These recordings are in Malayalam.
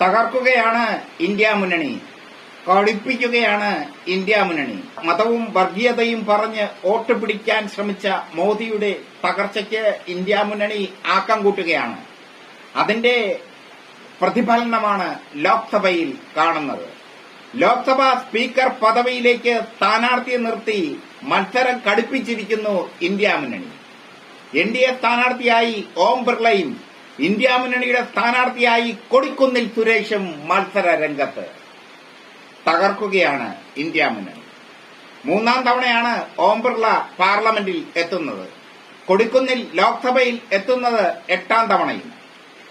തകർക്കുകയാണ് ഇന്ത്യ മുന്നണി. കളിപ്പിക്കുകയാണ് ഇന്ത്യ മുന്നണി. മതവും വർഗീയതയും പറഞ്ഞ് വോട്ട് പിടിക്കാൻ ശ്രമിച്ച മോദിയുടെ തകർച്ചയ്ക്ക് ഇന്ത്യ മുന്നണി ആക്കം കൂട്ടുകയാണ്. അതിന്റെ പ്രതിഫലനമാണ് ലോക്സഭയിൽ കാണുന്നത്. ലോക്സഭാ സ്പീക്കർ പദവിയിലേക്ക് സ്ഥാനാർത്ഥിയെ നിർത്തി മത്സരം കടുപ്പിച്ചിരിക്കുന്നു ഇന്ത്യ മുന്നണി. എൻ ഡി എ സ്ഥാനാർത്ഥിയായി ഓം ബിർളയും ഇന്ത്യ മുന്നണിയുടെ സ്ഥാനാർത്ഥിയായി കൊടിക്കുന്നിൽ സുരേഷും മത്സര രംഗത്ത്. തകർക്കുകയാണ് ഇന്ത്യ മുന്നണി. മൂന്നാം തവണയാണ് ഓം ബിർള പാർലമെന്റിൽ എത്തുന്നത്. കൊടിക്കുന്നിൽ ലോക്സഭയിൽ എത്തുന്നത് എട്ടാം തവണയും.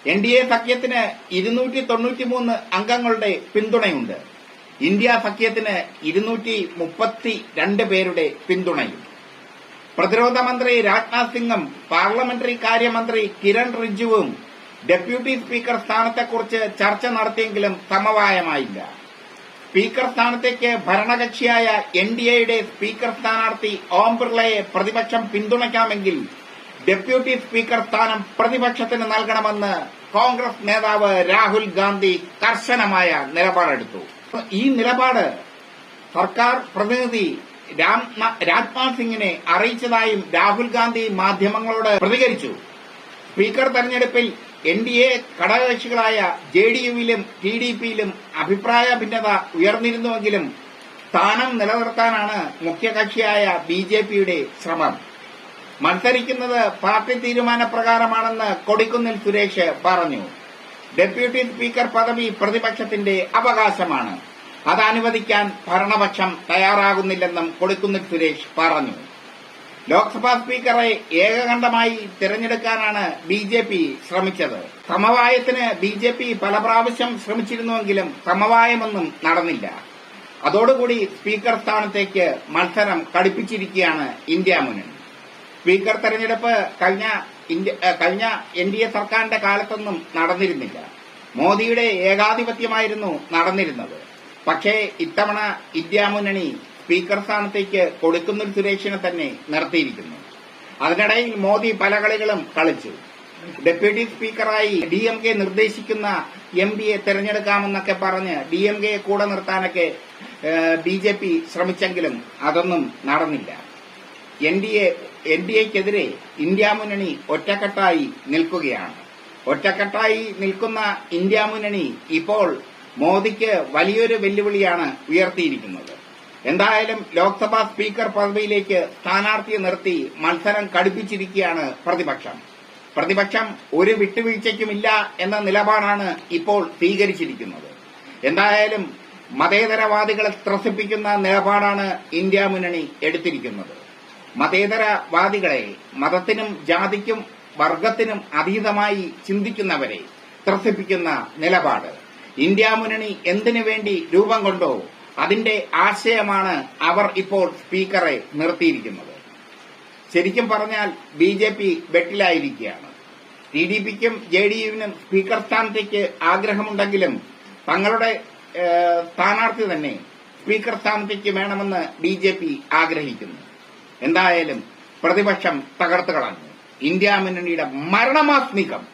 എൻ ഡി എ സഖ്യത്തിന് ഇരുന്നൂറ്റി തൊണ്ണൂറ്റിമൂന്ന് അംഗങ്ങളുടെ പിന്തുണയുണ്ട്. ഇന്ത്യ സഖ്യത്തിന് ഇരുന്നൂറ്റി മുപ്പത്തി രണ്ട് പേരുടെ പിന്തുണയും. പ്രതിരോധ മന്ത്രി രാജ്നാഥ് സിംഗും പാർലമെന്ററി കാര്യമന്ത്രി കിരൺ റിജിജുവും ഡെപ്യൂട്ടി സ്പീക്കർ സ്ഥാനത്തെക്കുറിച്ച് ചർച്ച നടത്തിയെങ്കിലും സമവായമായില്ല. സ്പീക്കർ സ്ഥാനത്തേക്ക് ഭരണകക്ഷിയായ എൻ ഡി എയുടെ സ്പീക്കർ സ്ഥാനാർത്ഥി ഓം ബിർളയെ പ്രതിപക്ഷം പിന്തുണയ്ക്കാമെങ്കിൽ ഡെപ്യൂട്ടി സ്പീക്കർ സ്ഥാനം പ്രതിപക്ഷത്തിന് നൽകണമെന്ന് കോൺഗ്രസ് നേതാവ് രാഹുൽ ഗാന്ധി കർശനമായ നിലപാടെടുത്തു. ഈ നിലപാട് സർക്കാർ പ്രതിനിധി രാജ്നാഥ് സിംഗിനെ അറിയിച്ചതായും രാഹുൽ ഗാന്ധി മാധ്യമങ്ങളോട് പ്രതികരിച്ചു. സ്പീക്കർ തെരഞ്ഞെടുപ്പിൽ എൻ ഡി എ ഘടകകക്ഷികളായ ജെ ഡി യുവിലും ടി ഡി പിയിലും അഭിപ്രായ ഭിന്നത ഉയർന്നിരുന്നുവെങ്കിലും സ്ഥാനം നിലനിർത്താനാണ് മുഖ്യകക്ഷിയായ ബി ജെ പിയുടെ ശ്രമം. മത്സരിക്കുന്നത് പാർട്ടി തീരുമാനപ്രകാരമാണെന്ന് കൊടിക്കുന്നിൽ സുരേഷ് പറഞ്ഞു. ഡെപ്യൂട്ടി സ്പീക്കർ പദവി പ്രതിപക്ഷത്തിന്റെ അവകാശമാണ്. അത് അനുവദിക്കാൻ ഭരണപക്ഷം തയ്യാറാകുന്നില്ലെന്നും കൊടിക്കുന്നിൽ സുരേഷ് പറഞ്ഞു. ലോക്സഭാ സ്പീക്കറെ ഏകകണ്ഠമായി തിരഞ്ഞെടുക്കാനാണ് ബി ജെ പി ശ്രമിച്ചത്. സമവായത്തിന് ബി ജെ പി പല പ്രാവശ്യം ശ്രമിച്ചിരുന്നുവെങ്കിലും സമവായമൊന്നും നടന്നില്ല. അതോടുകൂടി സ്പീക്കർ സ്ഥാനത്തേക്ക് മത്സരം കടുപ്പിച്ചിരിക്കുകയാണ് ഇന്ത്യ മുന്നണി സ്പീക്കർ തെരഞ്ഞെടുപ്പ് കഴിഞ്ഞ കഴിഞ്ഞ എൻ ഡി എ സർക്കാരിന്റെ കാലത്തൊന്നും നടന്നിരുന്നില്ല. മോദിയുടെ ഏകാധിപത്യമായിരുന്നു നടന്നിരുന്നത്. പക്ഷേ ഇത്തവണ ഇന്ത്യ മുന്നണി സ്പീക്കർ സ്ഥാനത്തേക്ക് കൊടുക്കുന്നിൽ സുരേഷിനെ തന്നെ നിർത്തിയിരിക്കുന്നു. അതിനിടയിൽ മോദി പല കളികളും കളിച്ചു. ഡെപ്യൂട്ടി സ്പീക്കറായി ഡി എം കെ നിർദ്ദേശിക്കുന്ന എം പിയെ തെരഞ്ഞെടുക്കാമെന്നൊക്കെ പറഞ്ഞ് ഡി എം കെയെ കൂടെ നിർത്താനൊക്കെ ബി ജെ പി ശ്രമിച്ചെങ്കിലും അതൊന്നും നടന്നില്ല. N D A N D എക്കെതിരെ India മുന്നണി ഒറ്റക്കെട്ടായി നിൽക്കുകയാണ്. ഒറ്റക്കെട്ടായി നിൽക്കുന്ന ഇന്ത്യ മുന്നണി ഇപ്പോൾ മോദിക്ക് വലിയൊരു വെല്ലുവിളിയാണ് ഉയർത്തിയിരിക്കുന്നത്. എന്തായാലും ലോക്സഭാ സ്പീക്കർ പദവിയിലേക്ക് സ്ഥാനാർത്ഥിയെ നിർത്തി മത്സരം കടുപ്പിച്ചിരിക്കുകയാണ് പ്രതിപക്ഷം. പ്രതിപക്ഷം ഒരു വിട്ടുവീഴ്ചയ്ക്കുമില്ല എന്ന നിലപാടാണ് ഇപ്പോൾ സ്വീകരിച്ചിരിക്കുന്നത്. എന്തായാലും മതേതരവാദികളെ ത്രസിപ്പിക്കുന്ന നിലപാടാണ് ഇന്ത്യ മുന്നണി എടുത്തിരിക്കുന്നത്. മതേതരവാദികളെ മതത്തിനും ജാതിക്കും വർഗത്തിനും അതീതമായി ചിന്തിക്കുന്നവരെ ത്രസിപ്പിക്കുന്ന നിലപാട്. ഇന്ത്യ മുന്നണി എന്തിനു വേണ്ടി രൂപം കൊണ്ടോ അതിന്റെ ആശയമാണ് അവർ ഇപ്പോൾ സ്പീക്കറെ നിർത്തിയിരിക്കുന്നത്. ശരിക്കും പറഞ്ഞാൽ ബി ജെ പി വെട്ടിലായിരിക്കുകയാണ്. ടി ഡി പിക്കും ജെ ഡി യുവിനും സ്പീക്കർ സ്ഥാനത്തേക്ക് ആഗ്രഹമുണ്ടെങ്കിലും തങ്ങളുടെ സ്ഥാനാർത്ഥി തന്നെ സ്പീക്കർ സ്ഥാനത്തേക്ക് വേണമെന്ന് ബി ജെ പി ആഗ്രഹിക്കുന്നു. എന്തായാലും പ്രതിപക്ഷം തകർത്ത് കളഞ്ഞു. ഇന്ത്യ മുന്നണിയുടെ മരണമാസ് നീക്കം